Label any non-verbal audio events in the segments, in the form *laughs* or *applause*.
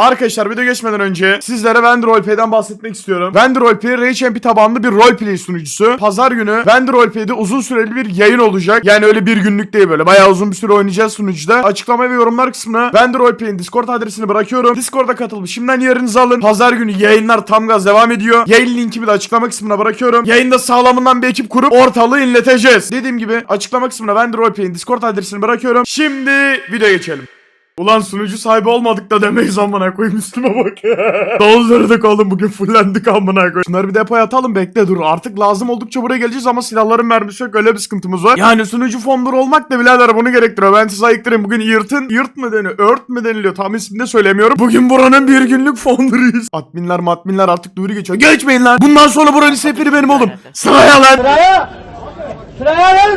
Arkadaşlar video geçmeden önce sizlere Roleplay'den bahsetmek istiyorum. Vendor Roleplay RageMP tabanlı bir roleplay sunucusu. Pazar günü Roleplay'de uzun süreli bir yayın olacak. Yani öyle bir günlük değil böyle. Bayağı uzun bir süre oynayacağız sunucuda. Açıklama ve yorumlar kısmına Roleplay'in Discord adresini bırakıyorum. Discord'a katılıp şimdiden yerinizi alın. Pazar günü yayınlar tam gaz devam ediyor. Yayın linkimi de açıklama kısmına bırakıyorum. Yayında sağlamından bir ekip kurup ortalığı inleteceğiz. Dediğim gibi açıklama kısmına Roleplay'in Discord adresini bırakıyorum. Şimdi videoya geçelim. Ulan sunucu sahibi olmadık da demeyiz amına koyayım üstüme bak. *laughs* Doldurduk oğlum bugün fullendik amına koyayım. Şunları bir depoya atalım bekle dur. Artık lazım oldukça buraya geleceğiz ama silahların mermisi yok öyle bir sıkıntımız var. Yani sunucu fondur olmak da birader bunu gerektiriyor. Ben size ayıktırayım. Bugün yırtın, yırt mı deniyor, ört mü deniliyor tam ismini de söylemiyorum. Bugün buranın bir günlük fonduruyuz. Adminler matminler artık duyuru geçiyor. Geçmeyin lan. Bundan sonra buranın sefiri benim oğlum. Sıraya lan.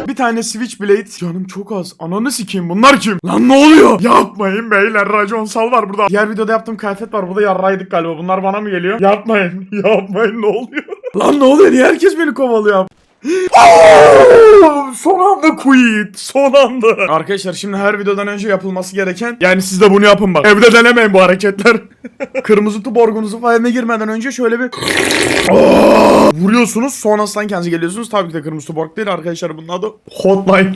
Bir tane Switchblade. Canım çok az. Ananı sikeyim bunlar kim? Lan ne oluyor? Yapmayın beyler. Raconsal var burada. Diğer videoda yaptığım kıyafet var. Burada yarraydık galiba. Bunlar bana mı geliyor? Yapmayın. *laughs* Yapmayın ne oluyor? Lan ne oluyor? Niye herkes beni kovalıyor? Son anda quit. Son anda. Arkadaşlar şimdi her videodan önce yapılması gereken yani siz de bunu yapın bak. Evde denemeyin bu hareketler. *laughs* Kırmızı tu borgunuzu fayaline girmeden önce şöyle bir vuruyorsunuz sonrasından kendinize geliyorsunuz. Tabii ki de kırmızı tu borg değil arkadaşlar bunun adı hotline.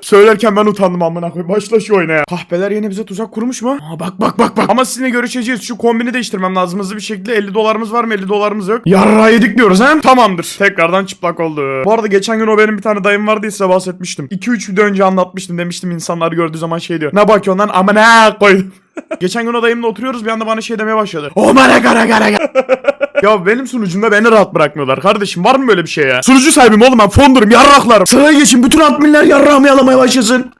Söylerken ben utandım amına koyayım. Başla şu oyuna ya. Kahpeler yine bize tuzak kurmuş mu? Aa, bak bak bak bak. Ama sizinle görüşeceğiz. Şu kombini değiştirmem lazım hızlı bir şekilde. 50 dolarımız var mı? 50 dolarımız yok. Yarra yedik diyoruz he? Tamamdır. Tekrardan çıplak oldu. Bu arada geçen gün o benim bir tane dayım vardı ya size bahsetmiştim. 2-3 video önce anlatmıştım. Demiştim insanlar gördüğü zaman şey diyor. Ne bakıyorsun lan? Amına koydum. *laughs* Geçen gün o dayımla oturuyoruz bir anda bana şey demeye başladı. My gara gara gara. *laughs* Ya benim sunucumda beni rahat bırakmıyorlar. Kardeşim var mı böyle bir şey ya? Sunucu sahibim oğlum ben fondurum yarraklarım. Sıraya geçin bütün adminler yarrağımı yalamaya başlasın.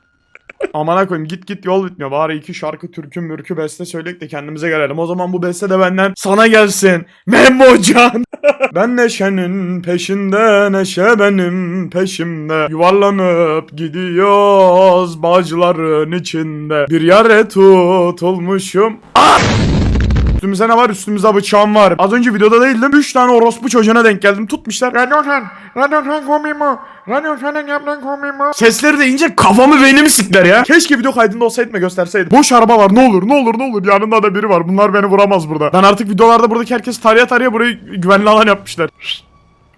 Amana koyayım git git yol bitmiyor. Bari iki şarkı türkü mürkü beste söyleyip de kendimize gelelim. O zaman bu beste de benden sana gelsin. Memocan. *laughs* ben neşenin peşinde neşe benim peşimde. Yuvarlanıp gidiyoruz bacıların içinde. Bir yere tutulmuşum. Ah! Üstümüze ne var? Üstümüzde bıçağım var. Az önce videoda değildim. 3 tane orospu çocuğuna denk geldim. Tutmuşlar. Radyosan, radyosan komimo. Radyosanın yaptığın komimo. Sesleri de ince kafamı beynimi sikler ya. Keşke video kaydında olsaydım da gösterseydim. Boş araba var ne olur ne olur ne olur. Yanında da biri var. Bunlar beni vuramaz burada. Ben artık videolarda buradaki herkes taraya taraya burayı güvenli alan yapmışlar.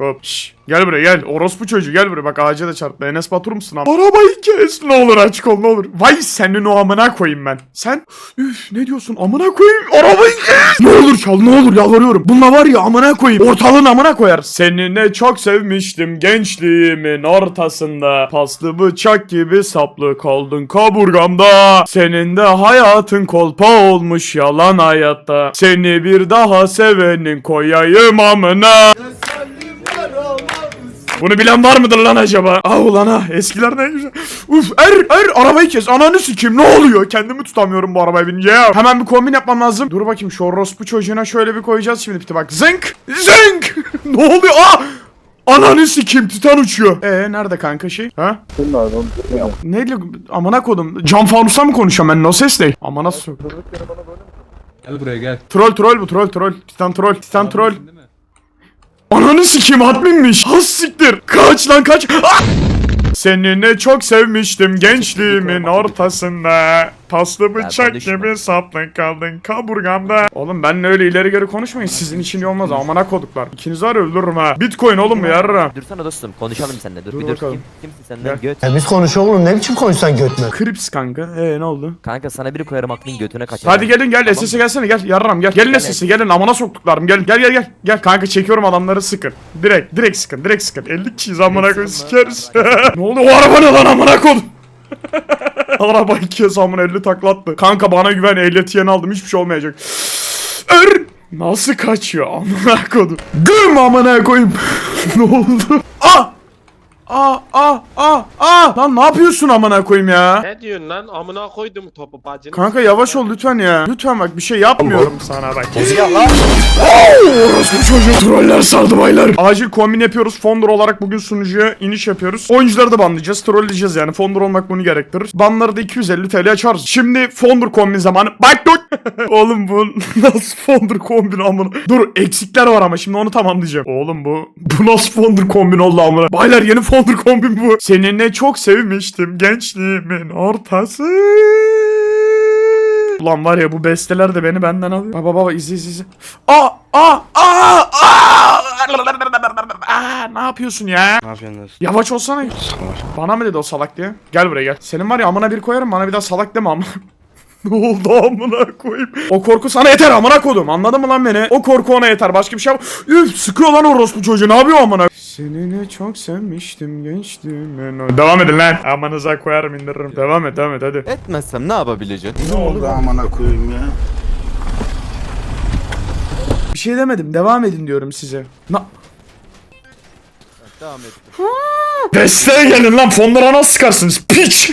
Hop. Şş, gel buraya gel. Orospu çocuğu gel buraya. Bak ağaca da çarptı. Enes Batur musun abi? Arabayı kes ne olur açık ol ne olur. Vay senin o amına koyayım ben. Sen üf ne diyorsun amına koyayım arabayı kes. Ne olur çal ne olur yalvarıyorum. Bununla var ya amına koyayım. Ortalığın amına koyar. Seni ne çok sevmiştim gençliğimin ortasında. Paslı bıçak gibi saplı kaldın kaburgamda. Senin de hayatın kolpa olmuş yalan hayatta. Seni bir daha sevenin koyayım amına. Bunu bilen var mıdır lan acaba? Ah ulan ha eskiler ne güzel. Uf er er arabayı kes ananı sikeyim ne oluyor? Kendimi tutamıyorum bu arabaya binince ya. Hemen bir kombin yapmam lazım. Dur bakayım şu orospu çocuğuna şöyle bir koyacağız şimdi piti bak. Zınk zınk. *laughs* ne oluyor? Aa! Ananı sikeyim titan uçuyor. Ee nerede kanka şey? Ha? Neyle amına kodum? Cam fanusa mı konuşuyorum ben? No ses ne? Amına su. Gel buraya gel. Troll troll bu troll troll. Titan troll. Titan troll. Ananı sikeyim adminmiş. Has siktir. Kaç lan kaç. Ah! Seni ne çok sevmiştim gençliğimin ortasında. Paslı bıçak gibi saplı kaldın kaburgamda. Oğlum benle öyle ileri geri konuşmayın. Sizin için iyi olmaz. Amına koduklar. İkinizi var öldürürüm ha. Bitcoin oğlum bu yarra. Dursana dostum konuşalım seninle dur, Dur bir dur bakalım. kim, kimsin senden Gel. göt Ya biz konuşuyor oğlum ne biçim konuşsan götme. Krips kanka. Ee ne oldu? Kanka sana biri koyarım aklın götüne kaçar Hadi gelin gel SS'e gelsene gel yarram gel. Gelin SS'e gelin amına soktuklarım gel gel gel gel. Gel kanka çekiyorum adamları sıkın. Direkt direkt sıkın direkt sıkın. 50 kişiyiz amına koyayım sikeriz. *laughs* ne oldu o araba ne lan amına koydum. Araba iki kez amına 50 taklattı. Kanka bana güven ehliyeti yeni aldım hiçbir şey olmayacak. Er! Nasıl kaçıyor amına koydum. Güm amına koyayım. *laughs* ne oldu? Ah! Aa aa aa aa lan ne yapıyorsun amına koyayım ya? Ne diyorsun lan? Amına koydum topu bacını. Kanka yavaş ol lütfen ya. Lütfen bak bir şey yapmıyorum sana bak. Tezgah lan. Orospu çocuğu troller sardı baylar. Acil kombin yapıyoruz. Founder olarak bugün sunucuya iniş yapıyoruz. Oyuncuları da banlayacağız. Trolleyeceğiz yani. Founder olmak bunu gerektirir. Banları da 250 TL açarız. Şimdi Founder kombin zamanı. Bak dur. *laughs* Oğlum bu nasıl Founder kombin amına. Dur eksikler var ama şimdi onu tamamlayacağım. Oğlum bu bu nasıl Founder kombin oldu amına. Baylar yeni Founder kombin bu. Seninle çok sevmiştim gençliğimin ortası. Ulan var ya bu besteler de beni benden alıyor. Baba baba izle izle izle. Aa aa aa aa. Aa, ne yapıyorsun ya? Ne yapıyorsun Yavaş olsana. Bana mı dedi o salak diye? Gel buraya gel. Senin var ya amına bir koyarım bana bir daha salak deme amına. *laughs* ne oldu amına koyayım? O korku sana yeter amına kodum. Anladın mı lan beni? O korku ona yeter. Başka bir şey yap. Üf sıkıyor lan orospu çocuğu. Ne yapıyor amına? Seninle çok sevmiştim gençtim. ben. Devam edin lan. Amanıza koyarım indiririm. Devam et devam et hadi. Etmezsem ne yapabileceksin? Ne oldu amına koyayım ya? Bir şey demedim. Devam edin diyorum size. Na Devam et. Desteğe gelin lan fonlara nasıl sıkarsınız piç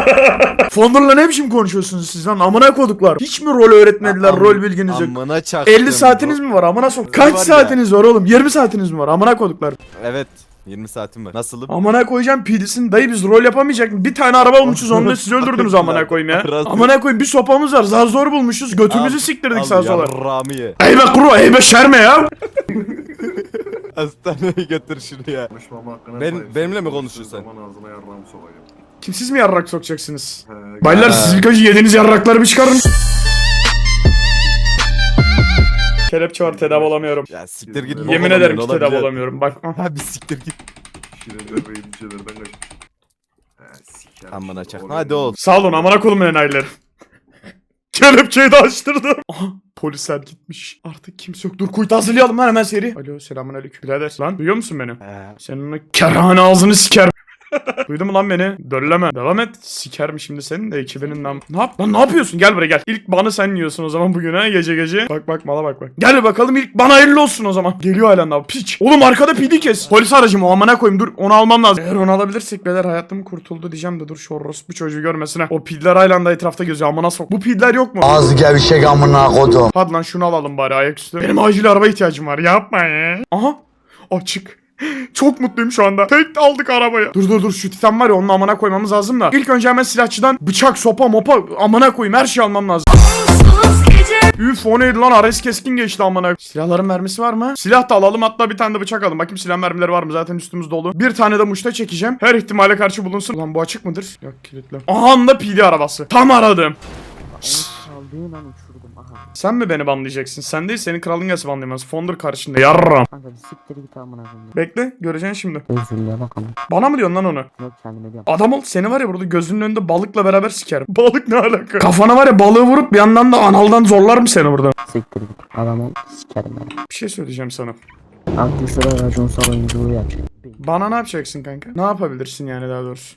*laughs* Fonlarla ne biçim konuşuyorsunuz siz lan amına koduklar Hiç mi rol öğretmediler Am- rol bilginiz yok Amına çaktım. 50 saatiniz mi var amına sok Kaç Var ya. saatiniz var oğlum 20 saatiniz mi var amına koduklar Evet. 20 saatim var. Nasılım? Amına koyacağım PD'sin dayı biz rol yapamayacak mı? Bir tane araba bulmuşuz onu da siz öldürdünüz *laughs* amına koyayım ya Amına koyayım bir sopamız var zar zor bulmuşuz götümüzü Al- siktirdik Al sağa sola yarrağımı ye. Eybe kuru eybe şerme ya Hastaneye götür şunu ya. Konuşmama hakkına Ben- benimle mi konuşuyorsun sen? Zaman ağzına yarrağımı sokayım. Kim siz mi yarrak sokacaksınız? He, Baylar siz ilk önce yediğiniz yarrakları bir çıkarın. Kelepçe var tedavi olamıyorum. Ya siktir git. Yemin ederim ki olabilir. tedavi olamıyorum. Bak. Ha bir siktir git. Şirinler ve ilçelerden kaç. He, sikerim Amına oraya Hadi ol. Sağ olun amına kolum enayiler. *laughs* Kelepçeyi de açtırdım. Aha polisler gitmiş. Artık kimse yok. Dur kuytu hazırlayalım lan hemen seri. Alo selamun aleyküm. Birader lan duyuyor musun beni? He. Senin o kerhane ağzını siker. Duydun mu lan beni? Dölleme. Devam et. Sikerim şimdi senin de ekibinin nam. Ne yap? Lan ne yapıyorsun? Gel buraya gel. İlk bana sen yiyorsun o zaman bugün ha gece gece. Bak bak mala bak bak. Gel bakalım ilk bana hayırlı olsun o zaman. Geliyor halen daha piç. Oğlum arkada pidi kes. Polis aracım o amına koyayım dur onu almam lazım. Eğer onu alabilirsek beyler hayatım kurtuldu diyeceğim de dur şu orospu çocuğu görmesin ha. O pidler halen etrafta geziyor amına sok. Bu pidler yok mu? Az gevşek amına kodum. Hadi lan şunu alalım bari ayaküstü. Benim acil araba ihtiyacım var yapma ya. Aha açık. Çok mutluyum şu anda. Tek aldık arabayı. Dur dur dur şu titan var ya onun amına koymamız lazım da. İlk önce hemen silahçıdan bıçak, sopa, mopa amına koyayım her şey almam lazım. Üf o neydi lan Ares keskin geçti amına. Silahların mermisi var mı? Silah da alalım hatta bir tane de bıçak alalım. Bakayım silah mermileri var mı zaten üstümüz dolu. Bir tane de muşta çekeceğim. Her ihtimale karşı bulunsun. Ulan bu açık mıdır? Yok kilitli. Aha da PD arabası. Tam aradım. Aha. Sen mi beni banlayacaksın? Sen değil senin kralın gelsin banlayamaz. Fonder karşında yarram. Kanka bir siktir git amına koyayım. Bekle göreceksin şimdi. Özürlüğe bak ama. Bana mı diyorsun lan onu? Yok kendime diyorum. Adam ol seni var ya burada gözünün önünde balıkla beraber sikerim. *laughs* Balık ne alaka? Kafana var ya balığı vurup bir yandan da analdan zorlarım seni burada. Siktir git. Adam ol sikerim ben. Bir şey söyleyeceğim sana. Aklı sıra raconsal oyunculuğu yap. Bana ne yapacaksın kanka? Ne yapabilirsin yani daha doğrusu?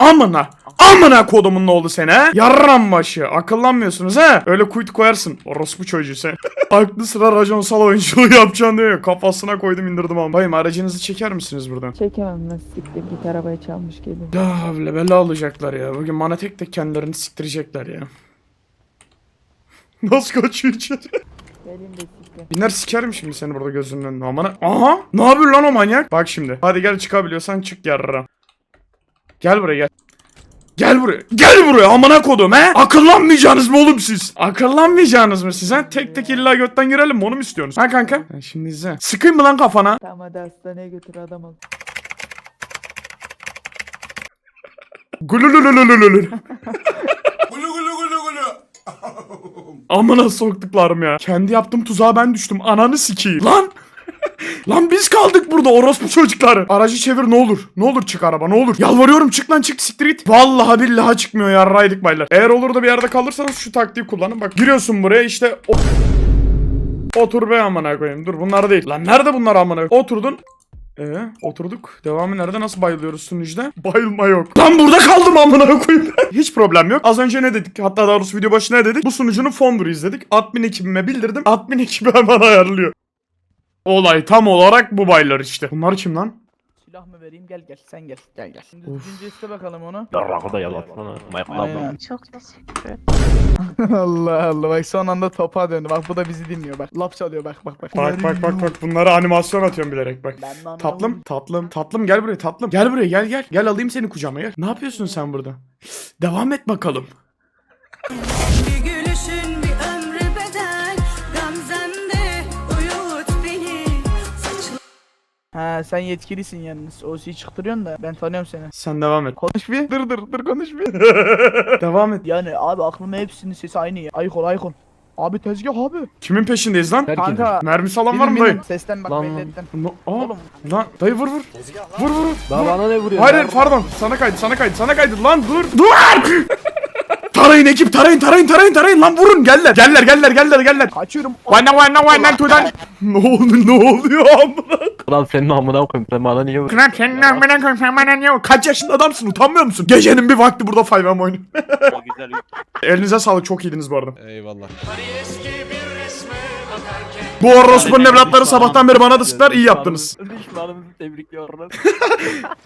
Amına! Amına kodumun ne oldu sene? Yarram başı. Akıllanmıyorsunuz ha? Öyle kuytu koyarsın. Orospu çocuğu sen. *laughs* Aklı sıra raconsal oyunculuğu yapacaksın diyor. Kafasına koydum indirdim ama. Bayım aracınızı çeker misiniz buradan? Çekemem lan siktir git arabayı çalmış geliyor. Ya havle bela alacaklar ya. Bugün bana tek tek kendilerini siktirecekler ya. *laughs* Nasıl kaçıyor içeri? Gelin de siktir. Biner sikerim şimdi seni burada gözünün önünde amına. Aha! Ne yapıyor lan o manyak? Bak şimdi. Hadi gel çıkabiliyorsan çık yarra. Gel buraya gel. Gel buraya. Gel buraya amına kodum he. Akıllanmayacaksınız mı oğlum siz? Akıllanmayacaksınız mı siz ha? Tek tek illa götten girelim mi onu mu istiyorsunuz? Ha kanka? Ha, şimdi izle. Sıkayım mı lan kafana? Tamam hadi hastaneye götür adam ol. Gululululululul. Amına soktuklarım ya. Kendi yaptığım tuzağa ben düştüm. Ananı sikeyim. Lan! Lan biz kaldık burada orospu çocukları. Aracı çevir ne olur. Ne olur çık araba ne olur. Yalvarıyorum çık lan çık siktir git. Vallahi billahi çıkmıyor yarraydık baylar. Eğer olur da bir yerde kalırsanız şu taktiği kullanın. Bak giriyorsun buraya işte o... Otur be amına koyayım. Dur bunlar değil. Lan nerede bunlar amına? Oturdun. Ee, oturduk. Devamı nerede? Nasıl bayılıyoruz sunucuda? *laughs* Bayılma yok. Lan burada kaldım amına koyayım. *laughs* Hiç problem yok. Az önce ne dedik? Hatta daha doğrusu video başında ne dedik? Bu sunucunun Fonder'ı izledik. Admin ekibime bildirdim. Admin ekibi *laughs* hemen ayarlıyor. Olay tam olarak bu baylar işte. Bunlar kim lan? Silah mı vereyim gel gel sen gel gel gel. Şimdi düzgünce iste bakalım onu. Yarrakı da yalatsana. Aynen. Çok teşekkür ederim. *laughs* Allah Allah bak son anda topa döndü. Bak bu da bizi dinliyor bak. Laf çalıyor bak bak bak. Bak bak bak bak bunlara animasyon atıyorum bilerek bak. Ben de anlamadım. Tatlım, tatlım, tatlım gel buraya tatlım. Gel buraya gel gel. Gel alayım seni kucağıma gel. Ne yapıyorsun sen burada? Devam et bakalım. Ha sen yetkilisin yalnız. OC'yi çıktırıyorsun da ben tanıyorum seni. Sen devam et. Konuş bir. Dur dur dur konuş bir. *laughs* devam et. yani abi aklıma hepsinin sesi aynı ya. Aykol Aykol. Abi tezgah abi. Kimin peşindeyiz lan? Kanka. Mermisi alan var mı Benim, dayı? benim. Sesten bak Lan, belli lan. ettim. No, aa, Oğlum. lan dayı vur vur. Vur vur. Lan bana ne vuruyorsun? Hayır hayır pardon. Sana kaydı sana kaydı sana kaydı lan dur. Dur. Tarayın ekip tarayın tarayın tarayın tarayın lan vurun geller. Geller geller geller geller. Kaçıyorum. Vana vana vana tudan. Ne oldu ne oluyor amına? Lan senin amına koyayım sen bana niye vuruyorsun? Kıran senin amına koyayım sen bana niye Kaç yaşında adamsın utanmıyor musun? Gecenin bir vakti burada 5M oynuyor. *laughs* Elinize sağlık çok iyiydiniz bu arada. Eyvallah. Bu orospunun evlatları sabahtan beri bana da sıklar iyi yaptınız. Düşmanımızı tebrikliyorum. *laughs*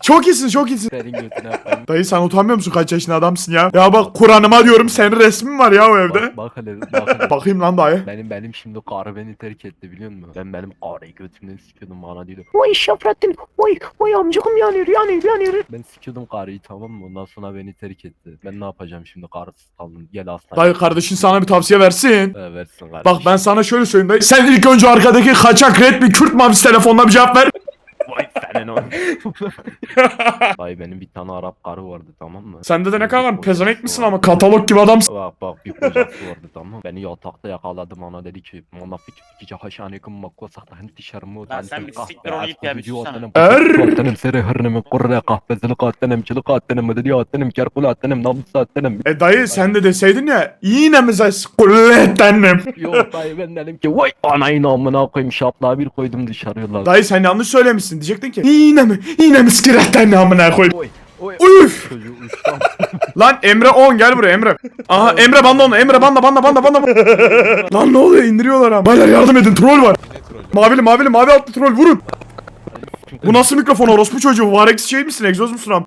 Çok iyisin çok iyisin. Senin götüne yapayım. Dayı sen utanmıyor musun kaç yaşında adamsın ya? Ya bak Kur'an'ıma diyorum senin resmin var ya o evde. Bak, bak hele bak hele. Bakayım lan dayı. Benim benim şimdi karı beni terk etti biliyor musun? Ben benim karıyı götümden sikiyordum bana diyordu. Vay Şafrettin. Vay vay amcıkım yanıyor yanıyor yanıyor. Ben sikiyordum karıyı tamam mı? Ondan sonra beni terk etti. Ben ne yapacağım şimdi karısız kaldım. Gel aslan. Dayı kardeşin sana bir tavsiye versin. Ee, versin kardeş. Bak ben sana şöyle söyleyeyim dayı. Sen ilk önce arkadaki kaçak Redmi Kürt mavisi telefonuna bir cevap ver. O. *laughs* Dayı benim bir tane Arap karı vardı tamam mı? Sende de ne kadar var? Pezevenk misin vardı. ama katalog gibi adamsın. Bak bak bir kocası vardı tamam mı? Beni yatakta yakaladım ona dedi ki Mona fik fik haşanekum makko saktan dışarımı Lan sen bir siktir ol git ya, bir susana. Er. Katlanım seri hırnımı kurre kahvesini katlanım çılık katlanım dedi atlanım kerkul atlanım namus atlanım E dayı sen de deseydin ya yine mi kullettendim. Yok dayı ben dedim ki vay anayın amına koyayım şaplığa bir koydum dışarıya lan Dayı sen yanlış söylemişsin. Diyecektin ki yine mi? Yine mi skiretten ne amına koy. Oy oy *laughs* Lan Emre 10 gel buraya Emre. Aha Emre banda onu. Emre banda banda banda banda. Lan ne oluyor indiriyorlar ha. Baylar yardım edin troll var. Mavili mavili mavi altlı troll vurun. Bu nasıl mikrofon orospu çocuğu? Varex şey misin? Egzoz musun am?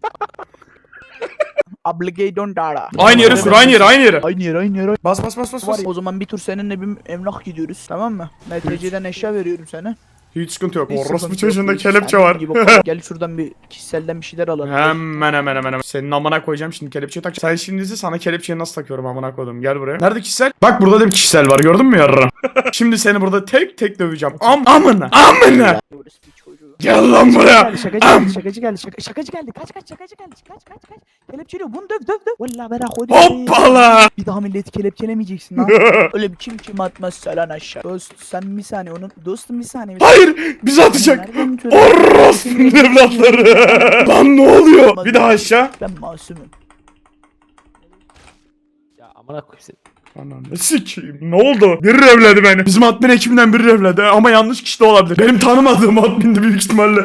Obligation dara. Aynı yere sür aynı yere aynı yere. Aynı yer aynı yer. Bas bas bas bas Var bas. ya, o zaman bir tur seninle bir emlak gidiyoruz tamam mı? Metreci'den eşya veriyorum sana. Hiç sıkıntı yok. Hiç Orospu sıkıntı çocuğunda yok. kelepçe Senin var. gibi *laughs* Gel şuradan bir kişiselden bir şeyler alalım. Hemen hemen hemen hemen. Senin amına koyacağım şimdi kelepçeyi tak. Sen şimdi izle, sana kelepçeyi nasıl takıyorum amına koydum. Gel buraya. Nerede kişisel? Bak burada da bir kişisel var gördün mü yarram? *laughs* şimdi seni burada tek tek döveceğim. Am amına amına. Orası bir çocuğu. Gel lan buraya. Geldi, şakacı geldi, şakacı geldi, şaka, şakacı geldi. Kaç kaç şakacı geldi. Kaç kaç kaç. Kelepçeliyor. Bunu döv döv döv. Vallahi merak koydum. Hoppala. Bir daha milleti kelepçelemeyeceksin lan. *laughs* Öyle bir kim kim atmaz lan aşağı. Dost sen bir saniye onu. Dostum bir saniye. Hayır bizi atacak. Orospu'nun *laughs* evlatları. Lan ne oluyor? Bir daha aşağı. Ben masumum. Ya amına koyayım. Ananı sikeyim. Ne oldu? Biri revledi beni. Bizim admin ekibinden biri revledi ama yanlış kişi de olabilir. Benim tanımadığım admindi büyük ihtimalle.